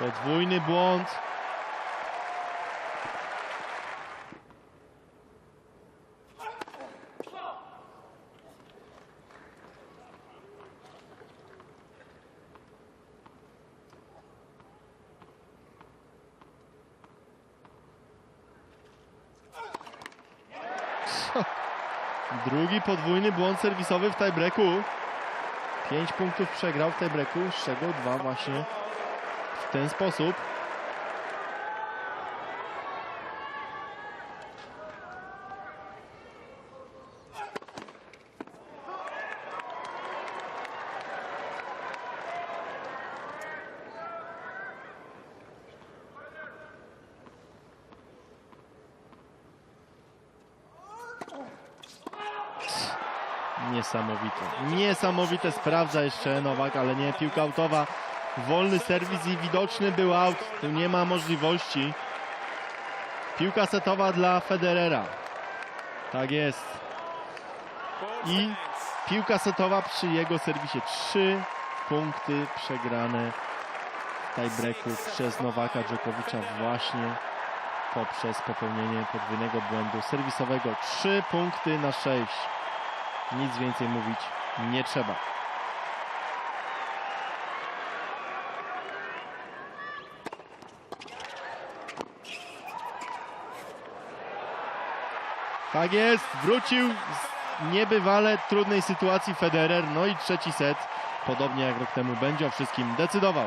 Podwójny błąd. Drugi podwójny błąd serwisowy w tiebreaku. 5 punktów przegrał w tiebreaku, z czego dwa właśnie w ten sposób. Niesamowite. Niesamowite sprawdza jeszcze Nowak, ale nie piłka autowa. Wolny serwis i widoczny był out. Tu nie ma możliwości. Piłka setowa dla Federera. Tak jest. I piłka setowa przy jego serwisie. Trzy punkty przegrane w tiebreaku przez Nowaka Dżokowicza właśnie poprzez popełnienie podwójnego błędu serwisowego. Trzy punkty na sześć. Nic więcej mówić nie trzeba. Tak jest, wrócił z niebywale trudnej sytuacji Federer. No i trzeci set, podobnie jak rok temu, będzie o wszystkim decydował.